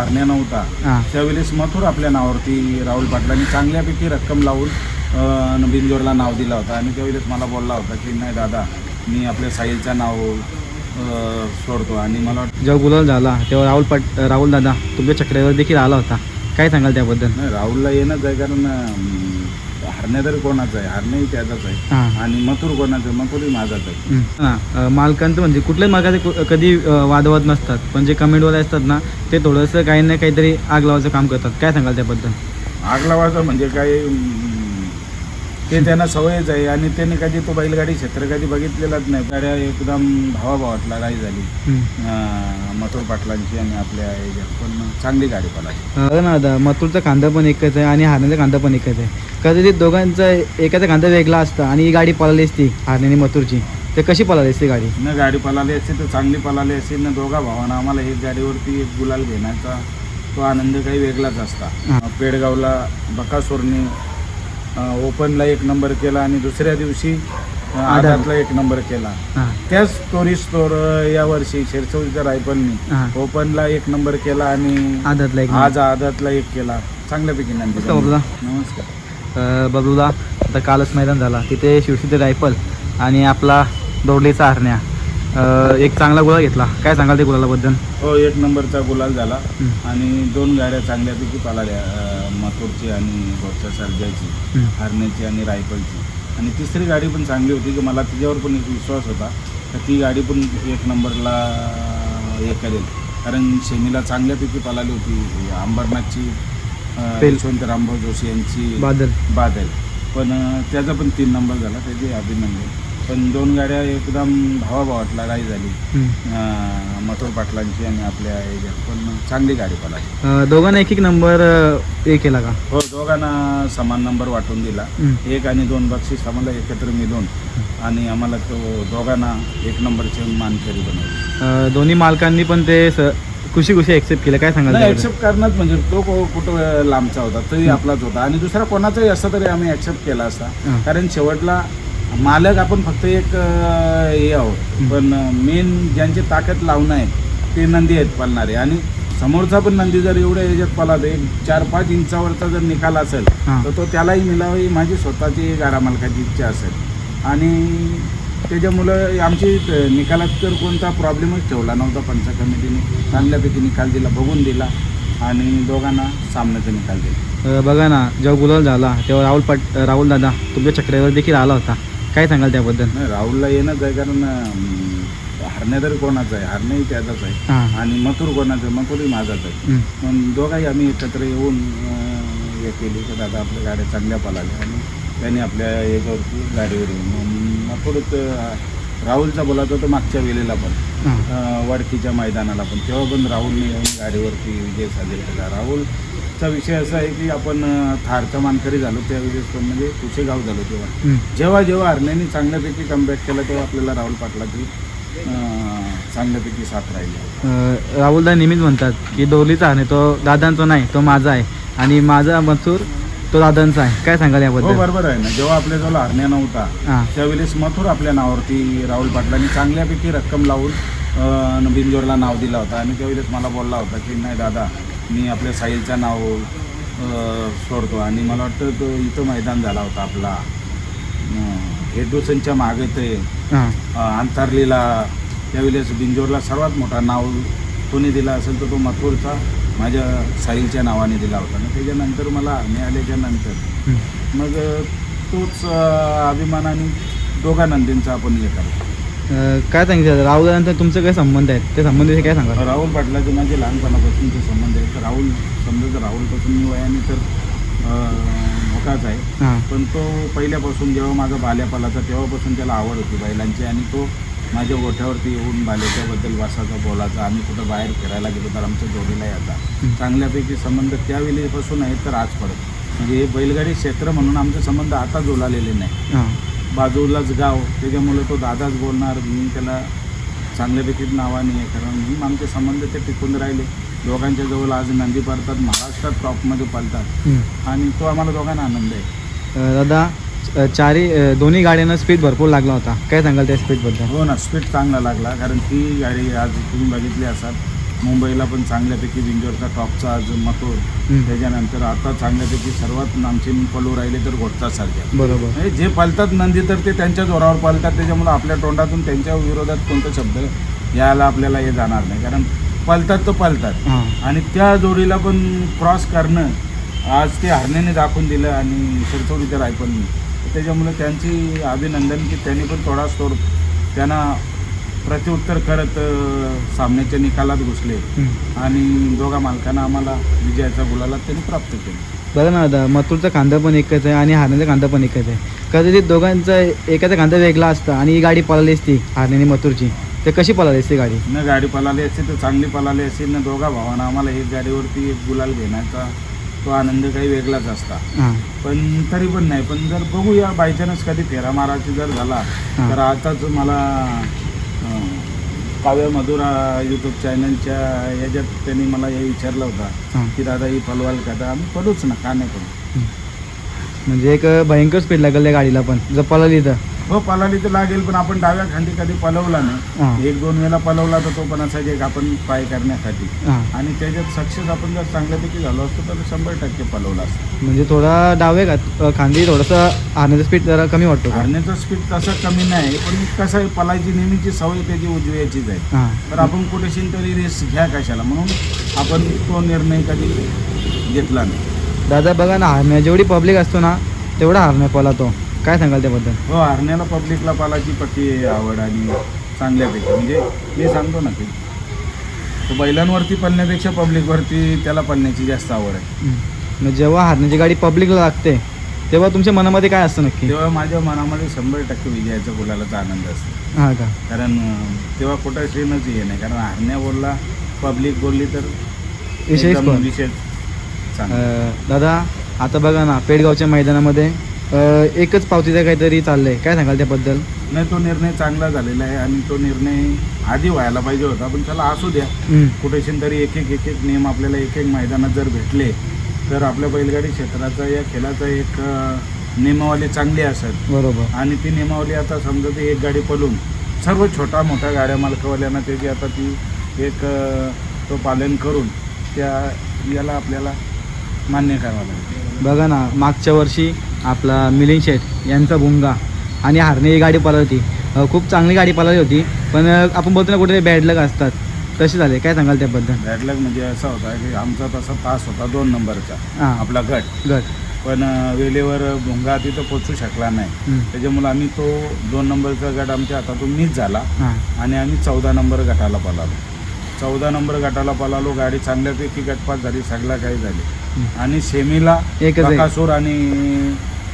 हरण्या नव्हता. त्यावेळेस मथुर आपल्या नावावरती राहुल पाटलांनी चांगल्यापैकी रक्कम लावून अं, बिंजोरला नाव दिला होता. आणि त्यावेळेस मला बोलला होता की नाही दादा मी आपल्या साहिलचं नाव सोडतो. आणि मला वाटतं जेव्हा गुलाल झाला तेव्हा राहुल पाट राहुल दादा तुमच्या चक्रेवर देखील आला होता. काय सांगाल त्याबद्दल? नाही राहुलला येणंच आहे कारण अं, हरण्या तरी कोणाचं आहे? हरण्याही त्याचाच आहे. हां. आणि मथुर कोणाचं आहे? मथुरही माझाच आहे. हं. हां अ, मालकांचं म्हणजे कुठल्याच मालकाचे कु- कधी अ, वादवाद नसतात. पण जे कमेंटवाले असतात ना ते थोडंसं काही ना काहीतरी आग लावायचं काम करतात. काय सांगाल त्याबद्दल? आग लावायचं म्हणजे अं, ते त्यांना सवयच आहे आणि त्यांनी कधी तो बैलगाडी क्षेत्र कधी बघितलेलाच नाही. गाड्या एकदम भावाभावातला गाडी झाली. मथुर पाटलांची आणि आपल्या ह्याच्यात पण चांगली गाडी पळाली. अ, ना दादा मथुरचा कांदा पण एकच आहे आणि हारण्याचा कांदा पण एकच आहे. कधी दोघांचा एकाचा कांदा वेगळा असता आणि ही गाडी पळाली असती हारण्याने मथुरची तर कशी पळाली असती गाडी? न गाडी पळाली असती तर चांगली पळाली असती न दोघा भावांना आम्हाला एक गाडीवरती एक गुलाल घेण्याचा तो आनंद काही वेगळाच असता. पेडगावला बकासूरने अं, ओपनला एक नंबर केला आणि दुसऱ्या दिवशी आदातला एक नंबर केला. त्याच स्टोरी स्टोर या वर्षी शिरसवडीच्या रायफलनी ओपनला एक नंबर केला आणि आदतला एक आज आदातला एक केला. चांगल्यापैकी नमस्कार नमस्कार. बबलूला आता कालच मैदान झाला. तिथे शिवसिद्ध रायफल आणि आपला दोडलीचा हरण्या. एक चांगला गोळा घेतला. काय सांगाल ते गुलालाबद्दल? हो एक नंबरचा गुलाल झाला. आणि दोन गाड्या चांगल्यापैकी अं, मथुरची आणि घोडच्या सर्जाची हं. हरण्याची आणि रायफलची. आणि तिसरी गाडी पण चांगली होती की मला तिच्यावर पण एक विश्वास होता तर ती गाडी पण एक नंबरला हे करेल. कारण शेमीला चांगल्यापैकी पळाली होती अंबरनाथची. यशवंत रामभाऊ जोशी यांची बादल. बादल. पण त्याचा पण तीन नंबर झाला त्याचे अभिनंदन. पण दोन गाड्या एकदम भावाभावात लढाई झाली. अं, मथुर पाटलांची आणि आपल्या ह्याच्यात पण चांगली गाडी पळाली. अ, दोघांना एक एक नंबर अ, हे केला का? हो दोघांना समान नंबर वाटून दिला. एक आणि दोन बक्षीस आम्हाला एकत्र मिळून आणि आम्हाला तो दोघांना एक नंबरचे मानकरी बनवले. अ, दोन्ही मालकांनी पण ते स- खुशी खुशी एक्सेप्ट केलं. काय सांगाल नाही त्याबद्दल? ऍक्सेप्ट करणार म्हणजे तो को- कुठं लांबचा होता तोही आपलाच होता. आणि दुसरा कोणाचाही असता तरी आम्ही ऍक्सेप्ट केला असता. हां. कारण शेवटला मालक आपण फक्त एक अं, हे आहोत. पण मेन ज्यांची ताकद लावणं आहे ते नंदी आहेत पळणारे आणि समोरचा पण नंदी जर एवढ्या याच्यात पळाला एक चार पाच इंचावरचा जर निकाल असेल हां. तर तो त्यालाही मिळावा ही माझी स्वतःची गाडा मालकाची इच्छा असेल. आणि त्याच्यामुळं आमची त- निकालात तर कोणता प्रॉब्लेमच ठेवला नव्हता पंच कमिटीने चांगल्यापैकी निकाल दिला बघून दिला. आणि दोघांना सामन्याचा निकाल दिला. अ, बघा ना जेव्हा गुलाल झाला तेव्हा राहुल पाट राहुल दादा तुमच्या चक्रेवर देखील आला होता. काय सांगाल त्याबद्दल? नाही राहुलला येणंच आहे कारण अं, हरण्या तरी कोणाचं आहे? हरण्याही त्याचाच आहे. हां. आणि मथुर कोणाचं आहे? मथुरही माझाच आहे. हं. पण दोघाही आम्ही एकत्र येऊन अं, हे केली की दादा आपल्या गाड्या चांगल्या पळाल्या आणि त्यांनी आपल्या याच्यावरती गाडीवर येऊन मग मथुरच राहुलचा बोलायचा तर मागच्या वेळेला पण. हां. अं, वडकीच्या मैदानाला पण. तेव्हा पण राहुलने येऊन गाडीवरती विजय साजरे केला. राहुलचा विषय असा आहे की आपण थारचा मानकरी झालो त्यावेळेस म्हणजे कुशेगाव झालो तेव्हा. हं. जेव्हा जेव्हा हरण्याने चांगल्यापैकी कमबॅक केला तेव्हा आपल्याला राहुल पाटलाची चांगल्यापैकी साथ राहिली. राहुलदा नेहमीच म्हणतात की दोरलीचा आहे तो दादांचा नाही तो माझा आहे. आणि माझा मथुर तो दादांचा आहे. काय सांगाल हो याबद्दल बरोबर आहे ना. जेव्हा आपल्याजवळ हरण्या नव्हता हां. त्यावेळेस मथुर आपल्या नावावरती राहुल पाटलांनी चांगल्यापैकी रक्कम लावून अं, बिंजोरला नाव दिला होता आणि त्यावेळेस मला बोलला होता की नाही दादा मी आपल्या साहिलचं नाव सोडतो. आणि मला वाटतं तो इथं मैदान झाला होता आपला. हेडोसनच्या मागे ते अंतरलीला त्यावेळेस बिंजोरला सर्वात मोठा नाव कोणी दिला असेल तर तो मथुरचा माझ्या साहिलच्या नावाने दिला होता. आणि त्याच्यानंतर मला हरणे आल्याच्यानंतर. मग तोच अभिमानाने दोघा नंदींचा आपण हे करतो. काय सांगितलं राहुल दादांचा तुमचं काय संबंध आहेत? ते संबंधित काय सांगाल? राहुल पाटलाचे माझे लहानपणापासूनचे संबंध आहे तर राहुल समजा तर राहुलपासून मी वयाने तर मोठाच आहे. पण तो पहिल्यापासून जेव्हा माझा बाल्यापालाचा तेव्हापासून त्याला आवड होती बैलांची आणि तो माझ्या गोठ्यावरती येऊन बाल्याच्याबद्दल वासाचा बोलाचा आम्ही कुठं बाहेर फिरायला गेलो तर आमच्या जोडीला याचा. चांगल्यापैकी संबंध त्यावेळीपासून आहेत तर आजपर्यंत म्हणजे हे बैलगाडी क्षेत्र म्हणून आमचे संबंध आता जोडलेले नाही. बाजूलाच गाव त्याच्यामुळे तो दादाच बोलणार मी त्याला चांगल्यापैकी नावाने हे कारण म्हणून आमचे संबंध ते टिकून राहिले. दोघांच्या जवळ आज नंदी पडतात महाराष्ट्रात टॉपमध्ये पळतात. आणि तो आम्हाला दोघांना आनंद आहे. दादा चारी दोन्ही गाड्यांना स्पीड भरपूर लागला होता. काय सांगाल त्या स्पीडबद्दल हो ना स्पीड चांगला लागला कारण ती गाडी आज तुम्ही बघितली असाल. मुंबईला पण चांगल्यापैकी विंजोरचा टॉपचा आज मथुर हम्म. त्याच्यानंतर आता चांगल्यापैकी सर्वात आमचे पलू राहिले तर घोटचा सारख्या बरोबर. म्हणजे जे पलतात नंदी तर ते त्यांच्या जोरावर पलतात त्याच्यामुळे आपल्या तोंडातून त्यांच्या विरोधात कोणता शब्द यायला आपल्याला हे जाणार नाही. कारण पलतात तर पलतात. आणि त्या जोडीला पण क्रॉस करणं आज ते हरण्याने दाखवून दिलं आणि शिरसोडीच्या रायफलनी त्याच्यामुळे त्यांची अभिनंदन की त्यांनी पण थोडा स्टोर त्यांना प्रत्युत्तर करत सामन्याच्या निकालात घुसले. आणि दोघा मालकांना आम्हाला विजयाचा गुलाला त्यांनी प्राप्त केला. बघा ना दादा मथुरचा कांदा पण एकच आहे आणि हारण्याचा कांदा पण एकच आहे. कदाचित दोघांचा एकाचा कांदा वेगळा असता आणि ही गाडी पळाली असती हारण्याने मथुरची. तर कशी पळाली असती गाडी? न गाडी पळाली असती तर चांगली पळाली असती न दोघा भावांना आम्हाला एक गाडीवरती एक गुलाल घेण्याचा तो आनंद काही वेगळाच असता. पण तरी पण नाही पण जर बघूया बायचान्स कधी फेरा मारायची जर झाला. तर आताच मला काव्य मधुरा यूट्यूब चॅनलच्या याच्यात त्यांनी मला हे विचारलं होता की दादा ही पलवाल का तर आम्ही पडूच ना का नाही पडू? म्हणजे एक भयंकर स्पीड लागेल गाडीला पण. जर पळाली तर हो पलाली तर लागेल पण आपण डाव्या खांदी कधी पलवला हां. नाही एक दोन वेळा पलवला तर तो पण असा एक आपण पाय करण्यासाठी. हां. आणि त्याच्यात सक्सेस आपण जर चांगल्यापैकी झालो असतो तर शंभर टक्के पलवला असतो. म्हणजे थोडा डावे का खांदी थोडंसं हारण्याचा स्पीड जरा कमी वाटतो का? हरण्याचं स्पीड तसं कमी नाही पण कसं आहे पलायची नेहमीची सवय त्याची उजव्याचीच आहे. हां. तर आपण कुठेशी तरी रिस्क घ्या कशाला म्हणून आपण तो निर्णय कधी घेतला नाही. दादा बघा ना हारण्या जेवढी पब्लिक असतो ना तेवढा हारण्या पळा तो काय सांगाल त्याबद्दल? हो हरण्याला पब्लिकला पालाची पट्टी आवड आणि चांगल्यापैकी. म्हणजे मी सांगतो ना की तो बैलांवरती पळण्यापेक्षा पब्लिकवरती त्याला पळण्याची जास्त आवड आहे. मग जेव्हा हारण्याची गाडी पब्लिकला लागते तेव्हा तुमच्या मनामध्ये काय असतं नक्की? तेव्हा माझ्या मनामध्ये शंभर टक्के विजयाचा गुलालाचा आनंद असतो. हां का? कारण अं, तेव्हा कुठं श्रीनच हे नाही. कारण हरण्या बोलला पब्लिक बोलली तर विशेष एकदम पण. विशेष चांगला. अं, दादा आता बघा ना पेडगावच्या मैदानामध्ये एकच पावतीचं काहीतरी चाललंय. काय सांगाल त्याबद्दल? नाही तो निर्णय चांगला झालेला आहे आणि तो निर्णय आधी व्हायला पाहिजे होता पण त्याला असू द्या. हम्म. कुठेशी तरी एक एक एक एक नियम आपल्याला एक एक मैदानात जर भेटले तर आपल्या बैलगाडी क्षेत्राचा या खेळाचा एक नियमावली चांगली असत बरोबर. आणि ती नियमावली आता समजा ती एक गाडी पळून सर्व छोटा मोठ्या गाड्या मालकवाल्यांना त्याची आता ती एक तो पालन करून त्या याला आपल्याला मान्य करावं लागेल. बघा ना मागच्या वर्षी आपला मिलिंद शेठ यांचा भुंगा आणि हारणे ही गाडी पळवली होती. खूप चांगली गाडी पळवली होती. पण आपण बोलतो ना कुठे बॅड लक असतात. तसे झाले? काय सांगाल त्याबद्दल? बॅडलक म्हणजे असा होता की आमचा तसा तास होता दोन नंबरचा. आपला गट. गट. पण वेळेवर भुंगा तिथं पोचू शकला नाही. त्याच्यामुळे आम्ही तो दोन नंबरचा गट आमच्या हातातून मिस झाला. आणि आम्ही चौदा नंबर गटाला पळालो. चौदा नंबर गटाला पळालो गाडी चांगल्यापैकी गटपात झाली सगळा काही झाली. आणि सेमीला बकासूर आणि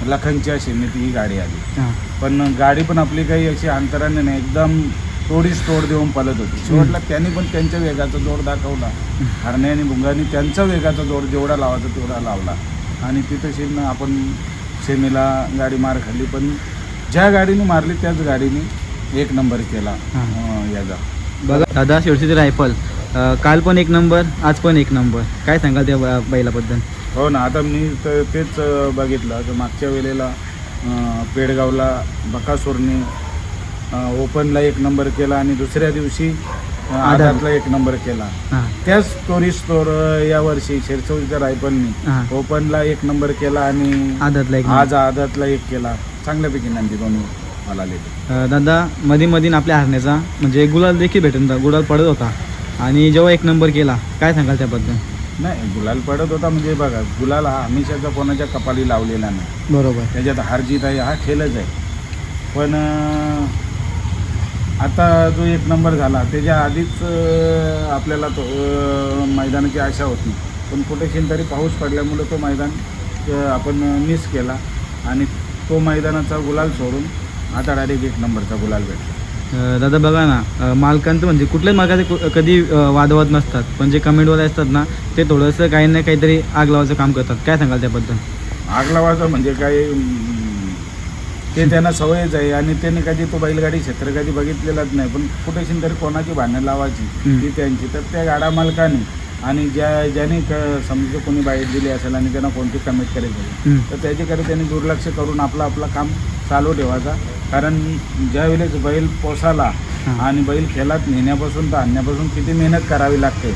लखनच्या सेमीत ही गाडी आली. हां. पण गाडी पण आपली काही अशी अंतराने नाही एकदम तोडीच तोड देऊन पळत होती. शेवटला त्यांनी पण त्यांच्या वेगाचा जोर दाखवला. हरणे आणि भुंगाने त्यांचा वेगाचा जोर जेवढा लावायचा तेवढा लावला. आणि तिथं शिन आपण सेमीला गाडी मार खाल्ली पण ज्या गाडीने मारली त्याच गाडीने एक नंबर केला. हां. अं, याचा. बघा दादा शेवटची रायफल. अं, काल पण एक नंबर आज पण एक नंबर. काय सांगाल त्या ब- बैलाबद्दल? हो ना आता मी तर तेच बघितलं. तर मागच्या वेळेला पेडगावला बकासूरने ओपनला एक नंबर केला आणि दुसऱ्या दिवशी. आधारला एक नंबर केला. त्याच स्टोरी स्टोर यावर्षी शिरसोलीच्या रायफलनी हां. ओपनला एक नंबर केला आणि आज आदातला एक केला. चांगल्यापैकी नंदी दोन्ही मला दादा मध्ये मधीन आपल्या हारण्याचा म्हणजे गुलाल देखील भेटून गुलाल पडत होता. आणि जेव्हा एक नंबर केला काय सांगाल त्याबद्दल? नाही गुलाल पडत होता म्हणजे बघा गुलाल हा हमेशाचा कोणाच्या कपाली लावलेला नाही. बरोबर. त्याच्यात हार जीत आहे हा खेळच आहे. पण अं, आता जो एक नंबर झाला त्याच्या आधीच अं, आपल्याला तो अं, मैदानाची आशा होती. पण कुठेशी तरी पाऊस पडल्यामुळे तो मैदान अं, आपण मिस केला आणि तो मैदानाचा गुलाल सोडून आता डायरेक्ट एक नंबरचा गुलाल भेटला. दादा बघा ना मालकांचं म्हणजे कुठल्याच मालकाचे कधी वादवाद नसतात. पण जे कमेंटवाले असतात ना ते थोडंसं काही ना काहीतरी आग लावायचं काम करतात. काय सांगाल त्याबद्दल? आग लावायचं म्हणजे काय अं, ते त्यांना सवयच आहे आणि त्यांनी कधी तो बैलगाडी क्षेत्र कधी बघितलेलाच नाही. पण कुठेशी तरी कोणाची भांडणं लावायची. ती त्यांची. तर त्या गाडा मालकाने आणि ज्या ज्याने समजा कोणी बाईट दिली असेल आणि त्यांना कोणती कमिट करायची. तर त्याच्याकडे त्यांनी दुर्लक्ष करून आपलं आपलं काम चालू ठेवायचा. कारण ज्या वेळेस बैल पोसाला. आणि बैल खेळात नेण्यापासून तर आणण्यापासून किती मेहनत करावी लागते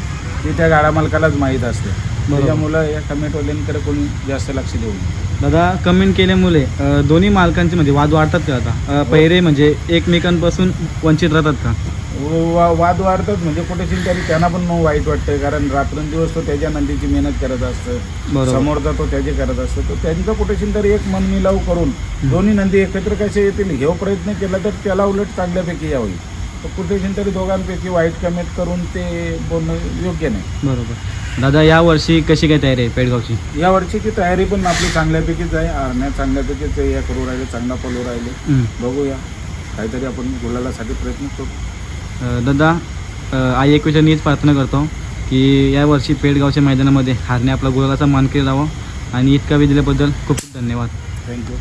ती त्या गाडा मालकालाच माहीत असते. त्याच्यामुळं या कमिटवाल्यांकडे कोणी जास्त लक्ष देऊ दादा कमेंट केल्यामुळे दोन्ही मालकांचे म्हणजे वाद वाढतात का आता? पहिरे म्हणजे एकमेकांपासून वंचित राहतात का? वा- वाद वाढतात म्हणजे कुठेतरी तरी त्यांना पण मग वाईट वाटतंय. कारण रात्रंदिवस तो त्याच्या नंदीची मेहनत करत असतं. बरोबर. समोरचा तो त्याचे करत असतो. तर त्यांचं कुठेतरी तरी एक मन मिलाव करून दोन्ही नंदी एकत्र कसे येतील हे प्रयत्न केला तर त्याला उलट चांगल्यापैकी यावी. तर कुठेतरी तरी दोघांपैकी वाईट कमेंट करून ते बोलणं योग्य नाही. बरोबर. दादा या वर्षी कशी काय तयारी आहे पेडगावची? या वर्षीची तयारी पण आपली चांगल्यापैकीच आहे. आरण्या चांगल्यापैकीच या करू राहिले चांगला पलू राहिले. बघूया. काहीतरी आपण गुलालासाठी प्रयत्न करू. दादा आई एकविषयी हीच प्रार्थना करतो की यावर्षी पेडगावच्या मैदानामध्ये हारणे आपला गुलालाचा मान लावा आणि इतका वेळ दिल्याबद्दल खूप खूप धन्यवाद. थँक्यू